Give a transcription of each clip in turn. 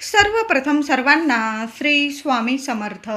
सर्वप्रथम सर्वांना श्री स्वामी समर्थ.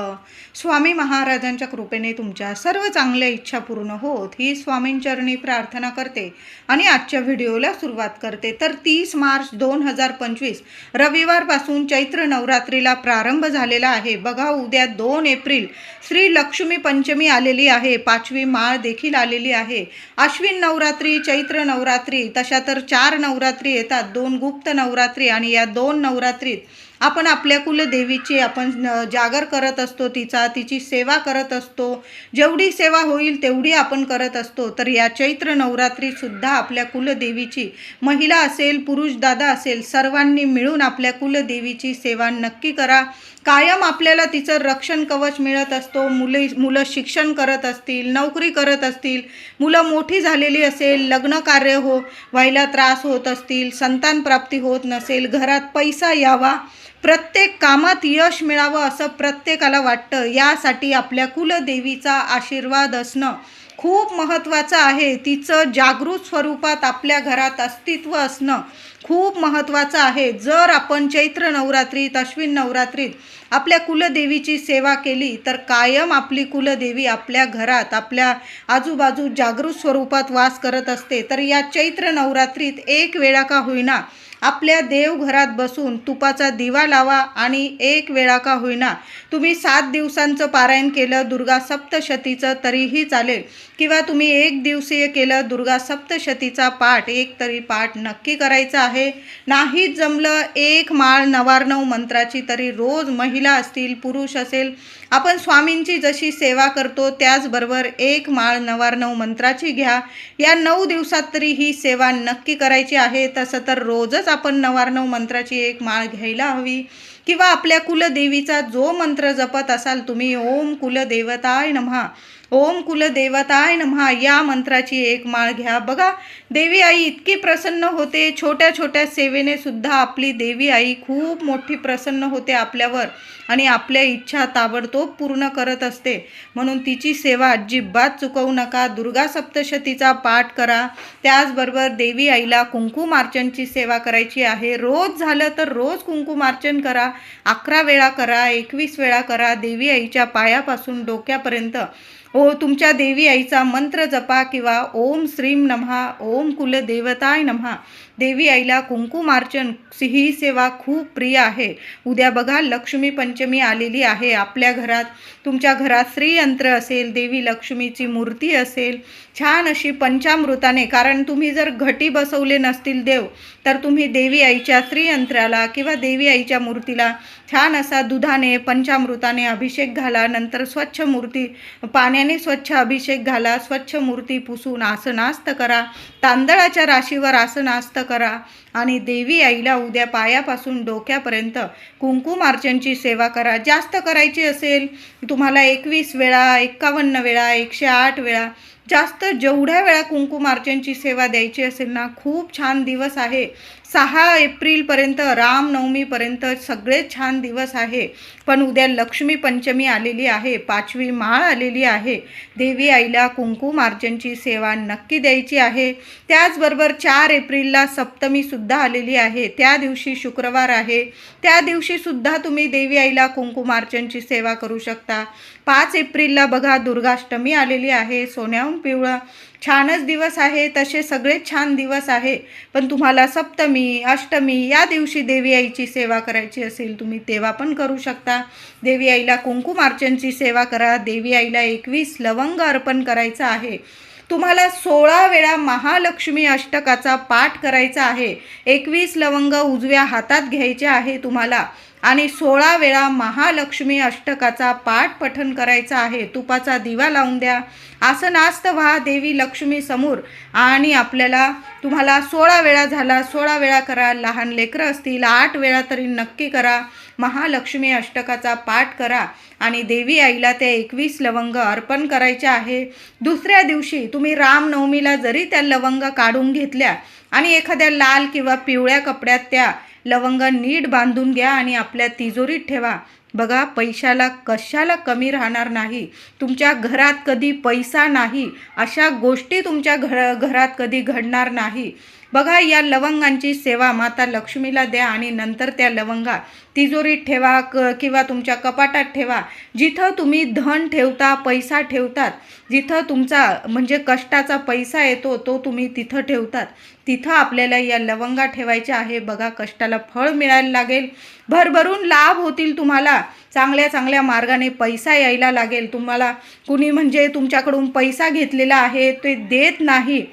स्वामी महाराजांच्या कृपेने तुमच्या सर्व चांगल्या इच्छा पूर्ण होत ही स्वामींचरणी प्रार्थना करते आणि आजच्या व्हिडिओला सुरुवात करते. तर तीस मार्च दोन हजार पंचवीस रविवारपासून चैत्र नवरात्रीला प्रारंभ झालेला आहे. बघा उद्या दोन एप्रिल श्री लक्ष्मी पंचमी आलेली आहे. पाचवी माळ देखील आलेली आहे. अश्विन नवरात्री चैत्र नवरात्री तशा तर चार नवरात्री येतात. दोन गुप्त नवरात्री आणि या दोन नवरात्रीत आपण आपल्या कुलदेवीची आपण जागर करत असतो तिचा तिची सेवा करत असतो. जेवढी सेवा होईल तेवढी आपण करत असतो. तर या चैत्र नवरात्रीसुद्धा आपल्या कुलदेवीची महिला असेल पुरुष दादा असेल सर्वांनी मिळून आपल्या कुलदेवीची सेवा नक्की करा. कायम आपल्याला तिचं रक्षण कवच मिळत असतो. मुले मुलं शिक्षण करत असतील नोकरी करत असतील मुलं मोठी झालेली असेल लग्न कार्य हो व्हायला त्रास होत असतील संतान प्राप्ती होत नसेल घरात पैसा यावा. प्रत्येक कामात यश मिळावं असं प्रत्येकाला वाटतं. यासाठी आपल्या कुलदेवीचा आशीर्वाद असणं खूप महत्त्वाचं आहे. तिचं जागृत स्वरूपात आपल्या घरात अस्तित्व असणं खूप महत्त्वाचं आहे. जर आपण चैत्र नवरात्रीत अश्विन नवरात्रीत आपल्या कुलदेवीची सेवा केली तर कायम आपली कुलदेवी आपल्या घरात आपल्या आजूबाजू जागृत स्वरूपात वास करत असते. तर या चैत्र नवरात्रीत एक वेळा का होईना आपल्या देवघरात बसून तुपाचा दिवा लावा आणि एक वेळा का होईना तुम्ही सात दिवसांचं पारायण केलं दुर्गा सप्तशतीचं तरीही चालेल. किंवा तुम्ही एक दिवसीय केलं दुर्गा सप्तशतीचा पाठ एक तरी पाठ नक्की करायचा आहे. नाही जमलं एक माळ नवार्णव मंत्राची तरी रोज महिला असतील पुरुष असेल आपण स्वामींची जशी सेवा करतो त्याचबरोबर एक माळ नवारनव मंत्राची घ्या. या नऊ दिवसात तरी ही सेवा नक्की करायची आहे. तसं तर रोजच आपण नवार्णव मंत्राची एक माळ घ्यायला हवी. किंवा आपल्या कुलदेवीचा जो मंत्र जपत असाल तुम्ही ओम कुलदेवताय नमहा ओम कुलदेवताय नमहा या मंत्राची एक माळ घ्या. बघा देवी आई इतकी प्रसन्न होते. छोट्या छोट्या सेवेने सुद्धा आपली देवी आई खूप मोठी प्रसन्न होते आपल्यावर आणि आपल्या इच्छा ताबडतोब पूर्ण करत असते. म्हणून तिची सेवा अजिबात चुकवू नका. दुर्गा सप्तशतीचा पाठ करा. त्याचबरोबर देवी आईला कुंकुमार्चनची सेवा करायची आहे. रोज झालं तर रोज कुंकुमार्चन करा. अकरा वेळा करा. एकवीस वेळा करा. देवी आईच्या पायापासून डोक्यापर्यंत ओ तुमच्या देवी आईचा मंत्र जपा किंवा ओम श्रीम नमहा ओम कुलदेवताय नमहा. देवी आईला कुंकुमार्चन ही सेवा खूप प्रिय आहे. उद्या बघा लक्ष्मी पंचमी आलेली आहे आपल्या घरात. तुमच्या घरात श्रीयंत्र असेल देवी लक्ष्मीची मूर्ती असेल छान अशी पंचामृताने कारण तुम्ही जर घटी बसवले नसतील देव तर तुम्ही देवी आईच्या श्रीयंत्राला किंवा देवी आईच्या मूर्तीला छान असा दुधाने पंचामृताने अभिषेक घाला नंतर स्वच्छ मूर्ती पाण्याने स्वच्छ अभिषेक घाला स्वच्छ मूर्ती पुसून आसनास्त करा तांदळाच्या राशीवर आसनास्त करा आणि देवी आईला उद्या पायापासून डोक्यापर्यंत कुंकुमार्चनची सेवा करा. जास्त करायची असेल तुम्हाला एकवीस वेळा एक्कावन्न वेळा एकशे आठ वेळा जास्त जेवढ्या वेळा कुंकुमार्चनची सेवा द्यायची असेल ना खूप छान दिवस आहे. सहा एप्रिलपर्यंत रामनवमीपर्यंत सगळे छान दिवस आहे. पण उद्या लक्ष्मी पंचमी आलेली आहे पाचवी माळ आलेली आहे. देवी आईला कुंकुमार्चनची सेवा नक्की द्यायची आहे. त्याचबरोबर चार एप्रिलला सप्तमीसुद्धा आलेली आहे. त्या दिवशी शुक्रवार आहे. त्या दिवशीसुद्धा तुम्ही देवी आईला कुंकुमार्चनची सेवा करू शकता. पाच एप्रिलला बघा दुर्गाष्टमी आलेली आहे. सोन्याहून पिवळा छानच दिवस आहे तसे सगळेच छान दिवस आहे. पण तुम्हाला सप्तमी अष्टमी या दिवशी देवी आईची सेवा करायची असेल तुम्ही तेव्हा पण करू शकता. देवी आईला कुंकुमार्चनची सेवा करा. देवी आईला एकवीस लवंग अर्पण करायचं आहे. तुम्हाला सोळा वेळा महालक्ष्मी अष्टकाचा पाठ करायचा आहे. एकवीस लवंग उजव्या हातात घ्यायचे आहे तुम्हाला. आणि सोळा वेळा महालक्ष्मी अष्टकाचा पाठ पठन करायचा आहे. तुपाचा दिवा लावून द्या. आसनास्त व्हा देवी लक्ष्मी समोर. आणि आपल्याला तुम्हाला सोळा वेळा झाला सोळा वेळा करा. लहान लेकरं असतील आठ वेळा तरी नक्की करा. महालक्ष्मी अष्टकाचा पाठ करा. आणि देवी आईला त्या एकवीस लवंग अर्पण करायचे आहे. दुसऱ्या दिवशी तुम्ही रामनवमीला जरी त्या लवंग काढून घेतल्या आणि एखाद्या लाल किंवा पिवळ्या कपड्यात त्या लवंग नीट बांधून घ्या आणि आपल्या तिजोरीत ठेवा. बघा पैशाला कशाला कमी राहणार नाही? तुमच्या घरात कधी पैसा नाही? अशा गोष्टी तुमच्या घर घरात कधी घडणार नाही. बघा या लवंगांची सेवा माता लक्ष्मीला द्या आणि नंतर त्या लवंगा तिजोरीत ठेवा क किंवा तुमच्या कपाटात ठेवा. जिथं तुम्ही धन ठेवता पैसा ठेवतात जिथं तुमचा म्हणजे कष्टाचा पैसा येतो तो तुम्ही तिथं ठेवतात. तिथं आपल्याला या लवंगा ठेवायच्या आहे. बघा कष्टाला फळ मिळायला लागेल. भरभरून लाभ होतील तुम्हाला. चांगल्या चांगल्या मार्गाने पैसा यायला लागेल तुम्हाला. कुणी म्हणजे तुमच्याकडून पैसा घेतलेला आहे ते देत नाही.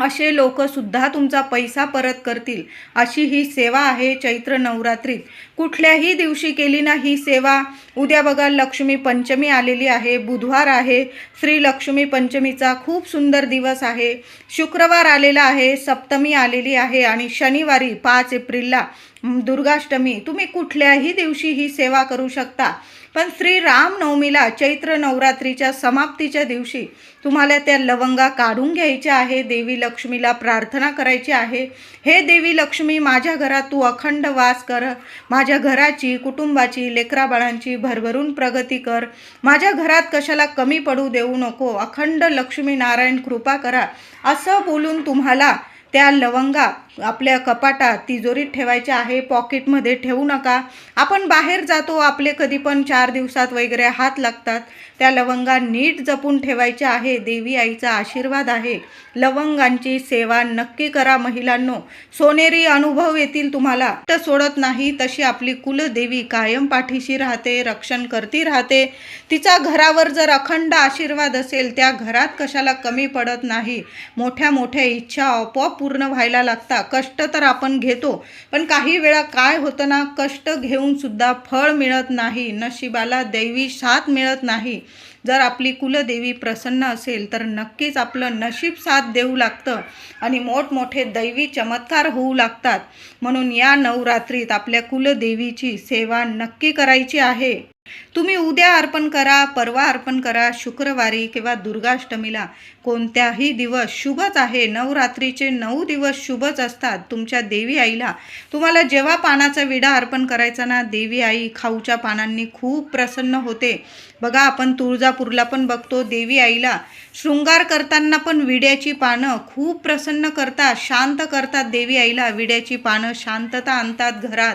असे लोकसुद्धा तुमचा पैसा परत करतील. अशी ही सेवा आहे चैत्र नवरात्रीत. कुठल्याही दिवशी केली ना ही सेवा. उद्या बघा लक्ष्मी पंचमी आलेली आहे. बुधवार आहे. श्री लक्ष्मी पंचमीचा खूप सुंदर दिवस आहे. शुक्रवार आलेला आहे. सप्तमी आलेली आहे आणि शनिवारी पाच एप्रिलला दुर्गाष्टमी. तुम्ही कुठल्याही दिवशी ही सेवा करू शकता. पण श्री रामनवमीला चैत्र नवरात्रीच्या समाप्तीच्या दिवशी तुम्हाला त्या लवंगा काढून घ्यायच्या आहे देवी लक्ष्मीला प्रार्थना करायची आहे. हे देवी लक्ष्मी माझ्या घरात तू अखंड वास कर माझ्या घराची कुटुंबाची लेकराबाळांची भरभरून प्रगती कर. माझ्या घरात कशाला कमी पडू देऊ नको अखंड लक्ष्मी नारायण कृपा करा. असं बोलून तुम्हाला त्या लवंगा आपल्या कपाटात तिजोरीत ठेवायच्या आहे पॉकेटमध्ये ठेवू नका. आपण बाहेर जातो आपले कधी पण चार दिवसात वगैरे हात लागतात. त्या लवंगा नीट जपून ठेवायच्या आहे देवी आईचा आशीर्वाद आहे. लवंगांची सेवा नक्की करा महिलांनो. सोनेरी अनुभव येतील तुम्हाला. तर सोडत नाही तशी आपली कुलदेवी कायम पाठीशी राहते रक्षण करती राहते. तिचा घरावर जर अखंड आशीर्वाद असेल त्या घरात कशाला कमी पडत नाही. मोठ्या मोठ्या इच्छा आपोआप पूर्ण व्हायला लागतात. कष्ट तर आपण घेतो पण काही वेळा काय होतं ना कष्ट घेऊन सुद्धा फळ मिळत नाही नशिबाला दैवी साथ मिळत नाही. जर आपली कुलदेवी प्रसन्न असेल तर नक्कीच आपलं नशीब साथ देऊ लागतं आणि मोठमोठे दैवी चमत्कार होऊ लागतात. म्हणून या नवरात्रीत आपल्या कुलदेवीची सेवा नक्की करायची आहे. तुम्ही उद्या अर्पण करा परवा अर्पण करा शुक्रवारी किंवा दुर्गाष्टमीला कोणत्याही दिवस शुभच आहे. नवरात्रीचे नऊ दिवस शुभच असतात तुमच्या देवी आईला. तुम्हाला जेव्हा पानाचा विडा अर्पण करायचा ना देवी आई खाऊच्या पानांनी खूप प्रसन्न होते. बघा आपण तुळजापूरला पण बघतो देवी आईला. शृंगार करताना पण विड्याची पानं खूप प्रसन्न करतात शांत करतात देवी आईला. विड्याची पानं शांतता आणतात घरात.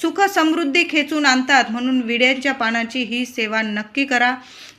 सुख समृद्धी खेचून आणतात म्हणून विड्यांच्या पानाची ही सेवा नक्की करा.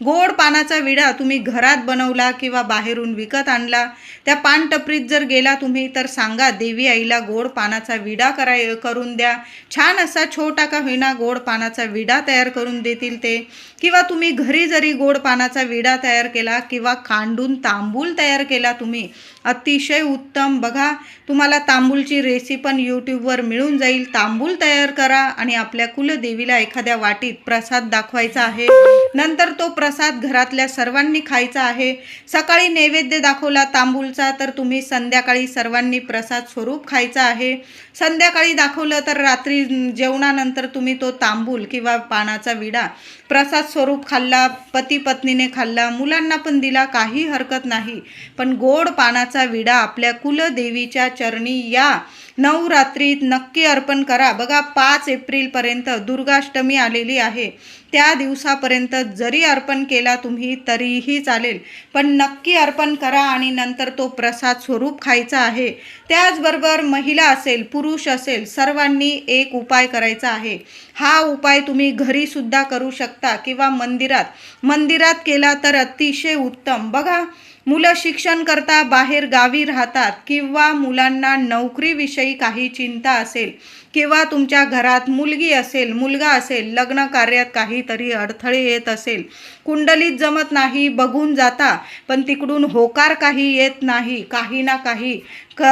गोड पानाचा विडा तुम्ही घरात बनवला किंवा बाहेरून विकत आणला त्या पानटपरीत जर गेला तुम्ही तर सांगा देवी आईला गोड पानाचा विडा कराय करून द्या. छान असा छोटा का होईना गोड पानाचा विडा तयार करून देतील ते. किंवा तुम्ही घरी जरी गोड पानाचा विडा तयार केला किंवा खांडून तांबूल तयार केला तुम्ही अतिशय उत्तम. बघा तुम्हाला तांबूलची रेसिपी पण यूट्यूबवर मिळून जाईल. तांबूल तयार करा आणि आपल्या कुलदेवीला एखाद्या वाटीत प्रसाद दाखवायचा आहे. नंतर तो प्रसाद घरातल्या सर्वांनी खायचा आहे. सकाळी नैवेद्य दाखवला तांबूलचा तर तुम्ही संध्याकाळी सर्वांनी प्रसाद स्वरूप खायचा आहे. संध्याकाळी दाखवलं तर रात्री जेवणानंतर तुम्ही तो तांबूल किंवा पानाचा विडा प्रसाद स्वरूप खाल्ला पती पत्नीने खाल्ला मुलांना पण दिला काही हरकत नाही. पण गोड पानाचा विडा आपल्या कुलदेवीच्या चरणी या. नवरात्रीत नक्की अर्पण करा. बघा पाच एप्रिलपर्यंत दुर्गाष्टमी आलेली आहे. त्या दिवसापर्यंत जरी अर्पण केला तुम्ही तरीही चालेल. पण नक्की अर्पण करा आणि नंतर तो प्रसाद स्वरूप खायचा आहे. त्याचबरोबर महिला असेल पुरुष असेल सर्वांनी एक उपाय करायचा आहे. हा उपाय तुम्ही घरीसुद्धा करू शकता किंवा मंदिरात. मंदिरात केला तर अतिशय उत्तम. बघा मुलं शिक्षण करता बाहेर गावी राहतात किंवा मुलांना नोकरीविषयी काही चिंता असेल किंवा तुमच्या घरात मुलगी असेल मुलगा असेल लग्न कार्यात काहीतरी अडथळे येत असेल कुंडलीत जमत नाही बघून जाता पण तिकडून होकार काही येत नाही काही ना काही क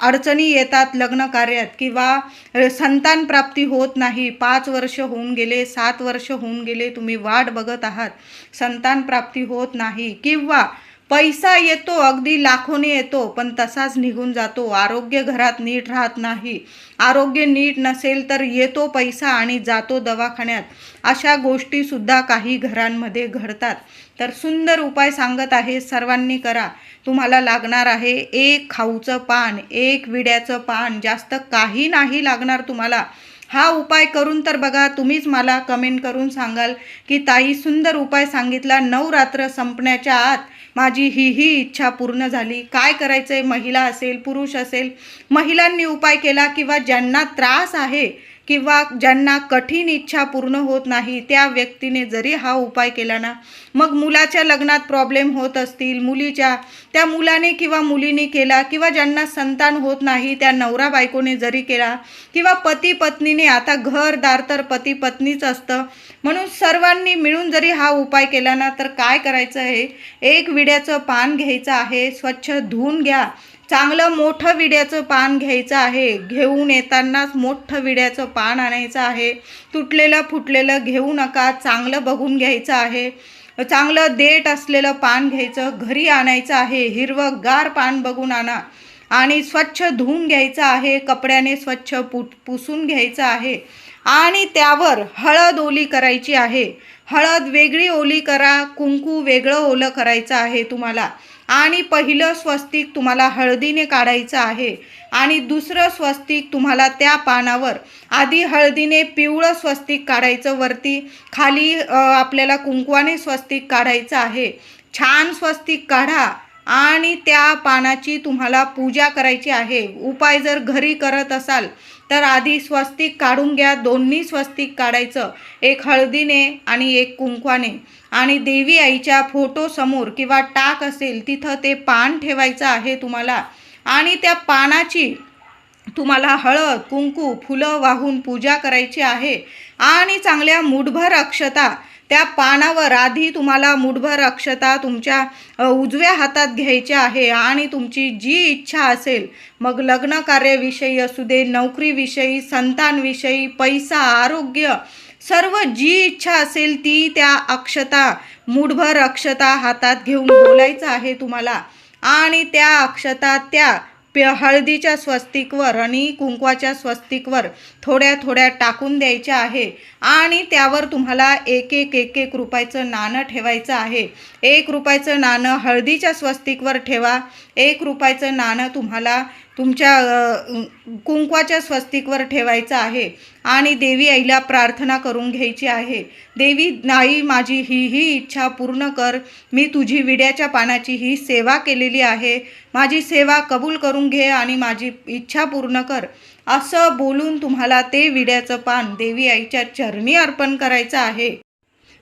अडचणी येतात लग्न कार्यात किंवा संतान प्राप्ती होत नाही. पाच वर्ष होऊन गेले सात वर्ष होऊन गेले तुम्ही वाट बघत आहात संतान प्राप्ती होत नाही किंवा पैसा येतो अगदी लाखोने येतो पण तसाच निघून जातो. आरोग्य घरात नीट राहत नाही. आरोग्य नीट नसेल तर येतो पैसा आणि जातो दवाखान्यात. अशा गोष्टीसुद्धा काही घरांमध्ये घडतात. तर सुंदर उपाय सांगत आहे सर्वांनी करा. तुम्हाला लागणार आहे एक खाऊचं पान एक विड्याचं पान. जास्त काही नाही लागणार तुम्हाला. हा उपाय करून तर बघा तुम्हीच मला कमेंट करून सांगाल की ताई सुंदर उपाय सांगितला. नऊ रात्र संपण्याच्या आत माझी ही ही इच्छा पूर्ण झाली. काय करायचं आहे महिला असेल पुरुष असेल महिलांनी उपाय केला किंवा ज्यांना त्रास आहे किंवा ज्यांना कठीण इच्छा पूर्ण होत नाही त्या व्यक्तीने जरी हा उपाय केला ना मग मुलाच्या लग्नात प्रॉब्लेम होत असतील मुलीच्या त्या मुलाने किंवा मुलीने केला किंवा ज्यांना संतान होत नाही त्या नवरा बायकोने जरी केला किंवा पती पत्नीने आता घरदार तर पती पत्नीच असतं म्हणून सर्वांनी मिळून जरी हा उपाय केला ना तर काय करायचं आहे एक विड्याचं पान घ्यायचं आहे स्वच्छ धुवून घ्या चांगलं मोठं विड्याचं पान घ्यायचं आहे. घेऊन येतानाच मोठं विड्याचं पान आणायचं आहे. तुटलेलं फुटलेलं घेऊ नका. चांगलं बघून घ्यायचं आहे. चांगलं देठ असलेलं पान घ्यायचं. घरी आणायचं आहे. हिरवं गार पान बघून आणा. आणि स्वच्छ धुवून घ्यायचं आहे. कपड्याने स्वच्छ पुट पुसून घ्यायचं आहे. आणि त्यावर हळद ओली करायची आहे. हळद वेगळी ओली करा. कुंकू वेगळं ओलं करायचं आहे तुम्हाला. आणि पहिलं स्वस्तिक तुम्हाला हळदीने काढायचं आहे. आणि दुसरं स्वस्तिक तुम्हाला त्या पानावर आधी हळदीने पिवळं स्वस्तिक काढायचं वरती खाली आपल्याला कुंकवाने स्वस्तिक काढायचं आहे. छान स्वस्तिक काढा आणि त्या पानाची तुम्हाला पूजा करायची आहे. उपाय जर घरी करत असाल तर आधी स्वस्तिक काढून घ्या. दोन्ही स्वस्तिक काढायचं. एक हळदीने आणि एक कुंकवाने. आणि देवी आईच्या फोटोसमोर किंवा टाक असेल तिथं ते पान ठेवायचं आहे तुम्हाला. आणि त्या पानाची तुम्हाला हळद कुंकू फुलं वाहून पूजा करायची आहे. आणि चांगल्या मुठभर अक्षता त्या पानावर आधी तुम्हाला मुठभर अक्षता तुमच्या उजव्या हातात घ्यायच्या आहे. आणि तुमची जी इच्छा असेल मग लग्न कार्याविषयी असू दे नोकरीविषयी संतानविषयी पैसा आरोग्य सर्व जी इच्छा असेल ती त्या अक्षता मूठभर अक्षता हातात घेऊन बोलायचं आहे तुम्हाला. आणि त्या अक्षता त्या हळदीच्या स्वस्तिकवर आणि कुंकवाच्या स्वस्तिकवर थोड्या थोड्या टाकून द्यायच्या आहे. आणि त्यावर तुम्हाला एक एक एक एक रुपयाचं नाणं ठेवायचं आहे. एक रुपयाचं नाणं हळदीच्या स्वस्तिकवर ठेवा. एक रुपयाचं नाणं तुम्हाला तुमच्या कुंकवाच्या स्वस्तिकवर ठेवायचं आहे आणि देवी आईला प्रार्थना करून घ्यायची आहे. देवी आई माझी ही ही इच्छा पूर्ण कर. मी तुझी विड्याच्या पानाची ही सेवा केलेली आहे. माझी सेवा कबूल करून घे आणि माझी इच्छा पूर्ण कर. असं बोलून तुम्हाला ते विड्याचं पान देवी आईच्या चरणी अर्पण करायचं आहे.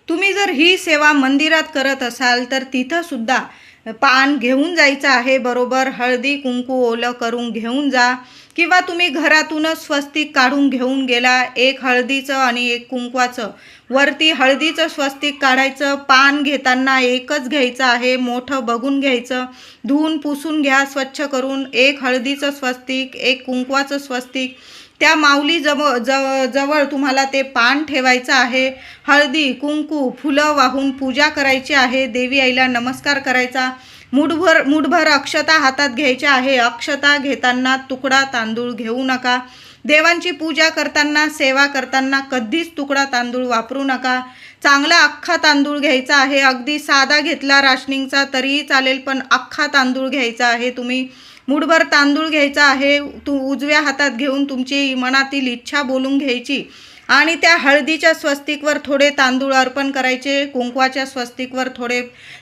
तुम्ही जर ही सेवा मंदिरात करत असाल तर तिथंसुद्धा पान घेऊन जायचं आहे बरोबर हळदी कुंकू ओलं करून घेऊन जा. किंवा तुम्ही घरातूनच स्वस्तिक काढून घेऊन गेला एक हळदीचं आणि एक कुंकवाचं. वरती हळदीचं स्वस्तिक काढायचं पान घेताना एकच घ्यायचं आहे मोठं बघून घ्यायचं. धुवून पुसून घ्या स्वच्छ करून एक हळदीचं स्वस्तिक एक कुंकवाचं स्वस्तिक. त्या माऊली जव जवळ जवळ तुम्हाला ते पान ठेवायचं आहे. हळदी कुंकू फुलं वाहून पूजा करायची आहे. देवी आईला नमस्कार करायचा. मुठभर मुठभर अक्षता हातात घ्यायच्या आहे. अक्षता घेताना तुकडा तांदूळ घेऊ नका. देवांची पूजा करताना सेवा करताना कधीच तुकडा तांदूळ वापरू नका. चांगला अख्खा तांदूळ घ्यायचा आहे. अगदी साधा घेतला राशनिंगचा तरीही चालेल पण अख्खा तांदूळ घ्यायचा आहे तुम्ही. मुठभर तांदूळ घ्यायचा आहे तू उजव्या हातात घेऊन तुमची मनातील इच्छा बोलून घ्यायची. आणि त्या हळदीच्या स्वस्तिकवर थोडे तांदूळ अर्पण करायचे कुंकवाच्या स्वस्तिकवर थोडे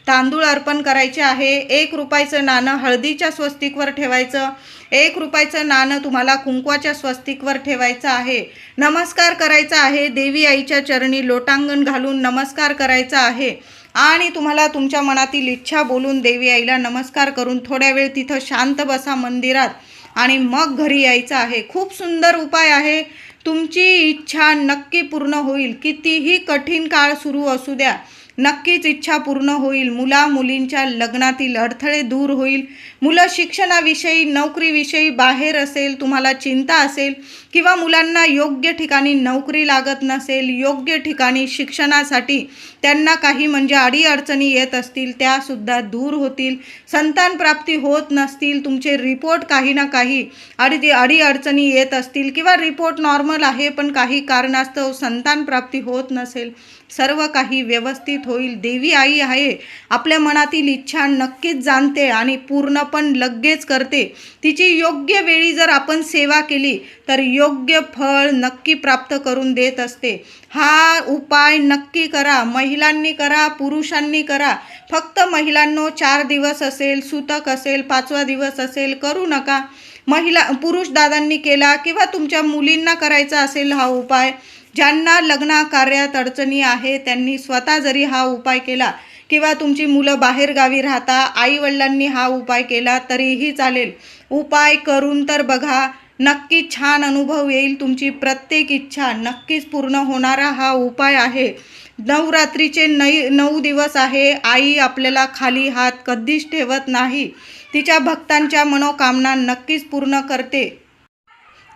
तांदूळ अर्पण करायचे आहे. एक रुपयाचं नाणं हळदीच्या स्वस्तिकवर ठेवायचं एक रुपयाचं नाणं तुम्हाला कुंकवाच्या स्वस्तिकवर ठेवायचं आहे. नमस्कार करायचा आहे देवी आईच्या चरणी लोटांगण घालून नमस्कार करायचा आहे. आणि तुम्हाला तुमच्या मनातील इच्छा बोलून देवी आईला नमस्कार करून थोड्या वेळ तिथं शांत बसा मंदिरात आणि मग घरी यायचं आहे. खूप सुंदर उपाय आहे. तुमची इच्छा नक्की पूर्ण होईल. कितीही कठीण काळ सुरू असू द्या नक्कीच इच्छा पूर्ण होईल. मुला मुलींच्या लग्नातील अडथळे दूर होईल. मुलं शिक्षणाविषयी नोकरीविषयी बाहेर असेल तुम्हाला चिंता असेल किंवा मुलांना योग्य ठिकाणी नोकरी लागत नसेल योग्य ठिकाणी शिक्षणासाठी त्यांना काही म्हणजे अडीअडचणी येत असतील त्यासुद्धा दूर होतील. संतान प्राप्ती होत नसतील तुमचे रिपोर्ट काही ना काही अडी अडीअडचणी येत असतील किंवा रिपोर्ट नॉर्मल आहे पण काही कारणास्तव संतान प्राप्ती होत नसेल सर्व काही व्यवस्थित होईल. देवी आई आहे. आपल्या मनातील इच्छा नक्कीच जाणते आणि पूर्ण पण लगेच करते. तिची योग्य वेळी जर आपण सेवा केली तर योग्य फळ नक्की प्राप्त करून देत असते. हा उपाय नक्की करा. महिलांनी करा पुरुषांनी करा. फक्त महिलांनो चार दिवस असेल सुतक असेल पाचवा दिवस असेल करू नका. महिला पुरुष दादांनी केला किंवा तुमच्या मुलींना करायचा असेल हा उपाय ज्यांना लग्नाकार्यात अडचणी आहे त्यांनी स्वतः जरी हा उपाय केला किंवा तुमची मुलं बाहेरगावी राहता आईवडिलांनी हा उपाय केला तरीही चालेल. उपाय करून तर बघा नक्की छान अनुभव येईल तुमची प्रत्येक इच्छा. नक्कीच पूर्ण होणारा हा उपाय आहे. नवरात्रीचे नै नऊ दिवस आहे. आई आपल्याला खाली हात कधीच ठेवत नाही. तिच्या भक्तांच्या मनोकामना नक्कीच पूर्ण करते.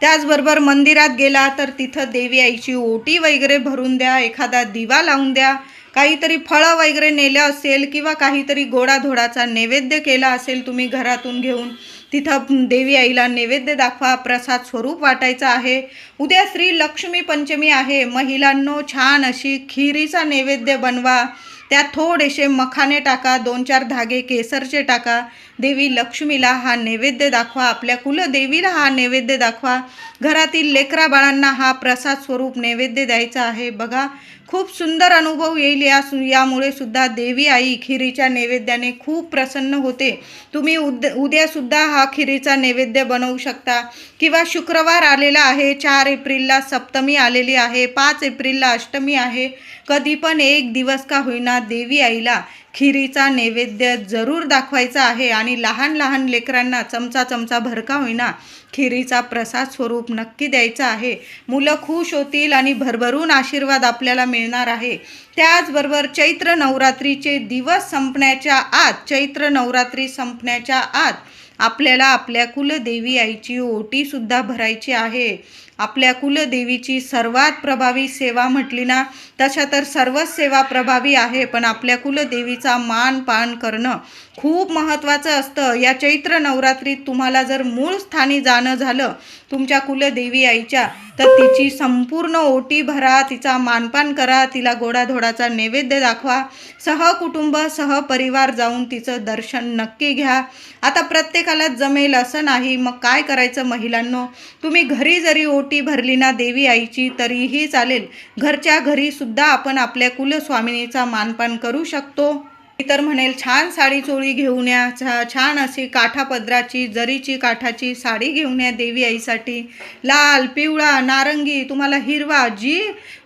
त्याचबरोबर मंदिरात गेला तर तिथं देवी आईची ओटी वगैरे भरून द्या एखादा दिवा लावून द्या. काहीतरी फळं वगैरे नेलं असेल किंवा काहीतरी गोडाधोडाचा नैवेद्य केला असेल तुम्ही घरातून घेऊन तिथं देवी आईला नैवेद्य दाखवा प्रसाद स्वरूप वाटायचा आहे. उद्या श्री लक्ष्मी पंचमी आहे. महिलांनो छान अशी खिरीचा नैवेद्य बनवा. त्यात थोडेसे मखाने टाका दोन चार धागे केसरचे टाका. देवी लक्ष्मीला हा नैवेद्य दाखवा आपल्या कुलदेवीला हा नैवेद्य दाखवा. घरातील लेकरा बाळांना हा प्रसाद स्वरूप नैवेद्य द्यायचा आहे. बघा खूप सुंदर अनुभव येईल या सु यामुळे सुद्धा देवी आई खिरीच्या नैवेद्याने खूप प्रसन्न होते. तुम्ही उद उद्यासुद्धा हा खिरीचा नैवेद्य बनवू शकता. किंवा शुक्रवार आलेला आहे चार एप्रिलला सप्तमी आलेली आहे पाच एप्रिलला अष्टमी आहे. कधी पण एक दिवस का होईना देवी आईला खिरीचा नैवेद्य जरूर दाखवायचा आहे आणि लहान लहान लेकरांना चमचा चमचा भरका होईना खिरीचा प्रसाद स्वरूप नक्की द्यायचा आहे. मुलं खुश होतील आणि भरभरून आशीर्वाद आपल्याला मिळणार आहे. त्याचबरोबर चैत्र नवरात्रीचे दिवस संपण्याच्या आत चैत्र नवरात्री संपण्याच्या आत आपल्याला आपल्या कुलदेवी आईची ओटीसुद्धा भरायची आहे. आपल्या कुलदेवीची सर्वात प्रभावी सेवा म्हटली ना तशा तर सर्वच सेवा प्रभावी आहे पण आपल्या कुलदेवीचा मान पान करणं खूप महत्त्वाचं असतं. या चैत्र नवरात्रीत तुम्हाला जर मूळ स्थानी जाणं झालं तुमच्या कुलदेवी आईच्या तर तिची संपूर्ण ओटी भरा तिचा मानपान करा तिला गोडाधोडाचा नैवेद्य दाखवा. सहकुटुंब सहपरिवार जाऊन तिचं दर्शन नक्की घ्या. आता प्रत्येकाला जमेल असं नाही. मग काय करायचं महिलांनो? तुम्ही घरी जरी ओटी भरली ना देवी आईची तरीही चालेल. घरच्या घरीसुद्धा आपण आपल्या कुलस्वामिनीचा मानपान करू शकतो. मी तर म्हणेल छान साडी चोळी घेऊन या छा छान अशी काठा पदराची जरीची काठाची साडी घेऊन या देवी आईसाठी. लाल पिवळा नारंगी तुम्हाला हिरवा जी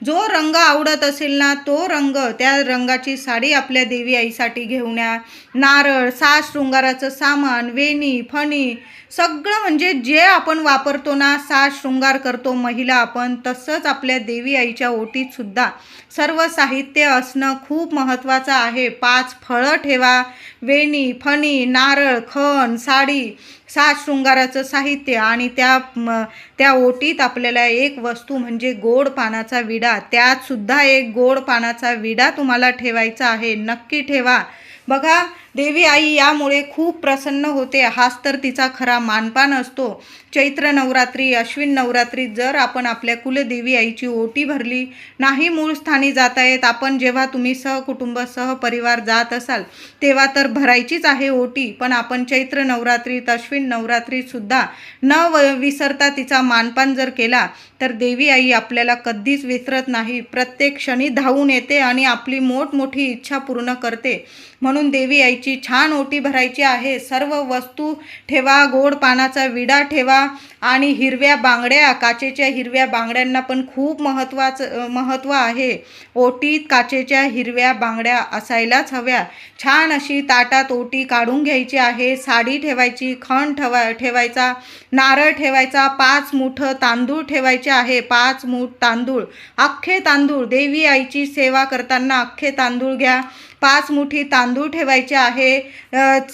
जो रंग आवडत असेल ना तो रंग त्या रंगाची साडी आपल्या देवी आईसाठी घेऊन या. नारळ सास शृंगाराचं सामान वेणी फणी सगळं म्हणजे जे आपण वापरतो ना साज शृंगार करतो महिला आपण तसंच आपल्या देवी आईच्या ओटीतसुद्धा सर्व साहित्य असणं खूप महत्त्वाचं आहे. पाच फळं ठेवा. वेणी फणी नारळ खण साडी साज शृंगाराचं साहित्य आणि त्या त्या ओटीत आपल्याला एक वस्तू म्हणजे गोड पानाचा विडा. त्यातसुद्धा एक गोड पानाचा विडा तुम्हाला ठेवायचा आहे. नक्की ठेवा. बघा देवी आई यामुळे खूप प्रसन्न होते. हाच तर तिचा खरा मानपान असतो. चैत्र नवरात्री अश्विन नवरात्री जर आपण आपल्या कुलदेवी आईची ओटी भरली नाही मूळ स्थानी जाता येत आपण जेव्हा तुम्ही सहकुटुंब सहपरिवार जात असाल तेव्हा तर भरायचीच आहे ओटी. पण आपण चैत्र नवरात्रीत अश्विन नवरात्रीतसुद्धा न व विसरता तिचा मानपान जर केला तर देवी आई आपल्याला कधीच विसरत नाही. प्रत्येक क्षणी धावून येते आणि आपली मोठमोठी इच्छा पूर्ण करते. म्हणून देवी आई घ्यायची छान ओटी भरायची आहे. सर्व वस्तू ठेवा गोड पानाचा विडा ठेवा आणि हिरव्या बांगड्या काचेच्या हिरव्या बांगड्यांना पण खूप महत्त्वाचं महत्त्व आहे. ओटीत काचेच्या हिरव्या बांगड्या असायलाच हव्या. छान अशी ताटात ओटी काढून घ्यायची आहे. साडी ठेवायची खण ठेवा ठेवायचा नारळ ठेवायचा पाच मुठं तांदूळ ठेवायचे आहे. पाच मूठ तांदूळ. अख्खे तांदूळ देवी आईची सेवा करताना अख्खे तांदूळ घ्या. पाच मुठी तांदूळ ठेवायचे आहे.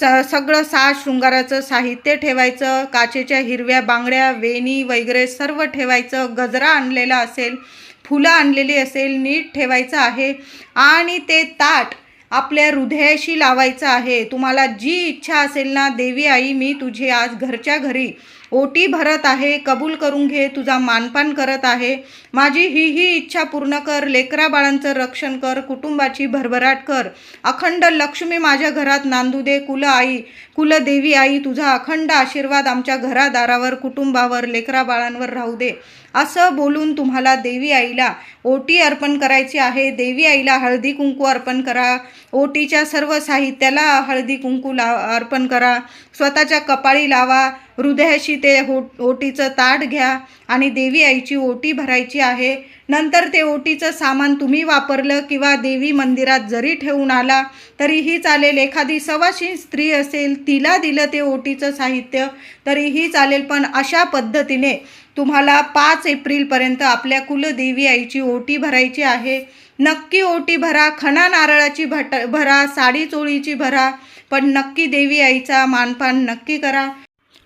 च- सगळं साज शृंगाराचं साहित्य ठेवायचं काचेच्या हिरव्या बांगड्या वेणी वगैरे सर्व ठेवायचं गजरा आणलेला असेल फुलं आणलेली असेल नीट ठेवायचं आहे. आणि ते ताट आपल्या हृदयाशी लावायचं आहे. तुम्हाला जी इच्छा असेल ना देवी आई मी तुझी आज घरच्या घरी ओटी भरत आहे कबूल करून घे तुझा मानपान करत आहे. माझी ही ही इच्छा पूर्ण कर लेकरा बाळांचं रक्षण कर कुटुंबाची भरभराट कर. अखंड लक्ष्मी माझ्या घरात नांदू दे कुल आई कुलदेवी आई तुझा अखंड आशीर्वाद आमच्या घरादारावर कुटुंबावर लेकरा बाळांवर राहू दे. असं बोलून तुम्हाला देवी आईला ओटी अर्पण करायची आहे. देवी आईला हळदी कुंकू अर्पण करा. ओटीच्या सर्व साहित्याला हळदी कुंकू ला अर्पण करा. स्वतःच्या कपाळी लावा. हृदयाशी ते हो ओटीचं ताट घ्या. आणि देवी आईची ओटी भरायची आहे. नंतर ते ओटीचं सामान तुम्ही वापरलं किंवा देवी मंदिरात जरी ठेवून आला तरीही चालेल. एखादी सवाशी स्त्री असेल तिला दिलं ते ओटीचं साहित्य तरीही चालेल. पण अशा पद्धतीने तुम्हाला पाच एप्रिलपर्यंत आपल्या कुलदेवी आईची ओटी भरायची आहे. नक्की ओटी भरा खणा नारळाची भट भरा साडी चोळीची भरा पण नक्की देवी आईचा मानपान नक्की करा.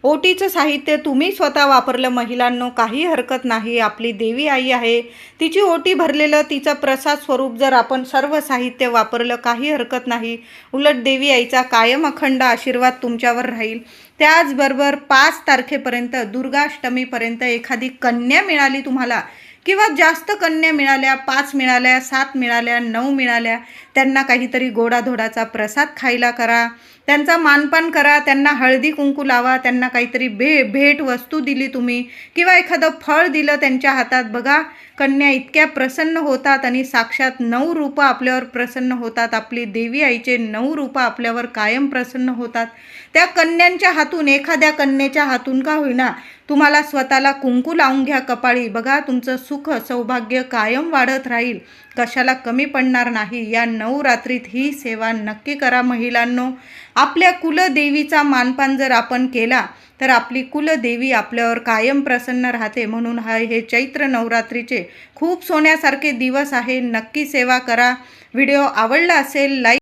ओटीचं साहित्य तुम्ही स्वतः वापरलं महिलांनो काही हरकत नाही आपली देवी आई आहे. तिची ओटी भरलेलं तिचं प्रसाद स्वरूप जर आपण सर्व साहित्य वापरलं काही हरकत नाही. उलट देवी आईचा कायम अखंड आशीर्वाद तुमच्यावर राहील. त्याचबरोबर पाच तारखेपर्यंत दुर्गाष्टमीपर्यंत एखादी कन्या मिळाली तुम्हाला किंवा जास्त कन्या मिळाल्या पाच मिळाल्या सात मिळाल्या नऊ मिळाल्या त्यांना काहीतरी गोडाधोडाचा प्रसाद खायला करा. त्यांचा मानपान करा. त्यांना हळदी कुंकू लावा. त्यांना काहीतरी भे भेट वस्तू दिली तुम्ही. किंवा एखादं फळ दिलं त्यांच्या हातात. बघा कन्या इतक्या प्रसन्न होतात आणि साक्षात नऊ रूपं आपल्यावर प्रसन्न होतात. आपली देवी आईचे नऊ रूपं आपल्यावर कायम प्रसन्न होतात. त्या कन्यांच्या हातून एखाद्या कन्येच्या हातून का होईना तुम्हाला स्वतःला कुंकू लावून घ्या कपाळी. बघा तुमचं सुख सौभाग्य कायम वाढत राहील. कशाला कमी पडणार नाही. या नऊ रात्रीत ही सेवा नक्की करा महिलांनो. आपल्या कुलदेवीचा मानपान जर आपण केला तर आपली कुलदेवी आपल्यावर कायम प्रसन्न राहते. म्हणून हा हे चैत्र नवरात्रीचे खूप सोन्यासारखे दिवस आहे. नक्की सेवा करा. व्हिडिओ आवडला असेल लाईक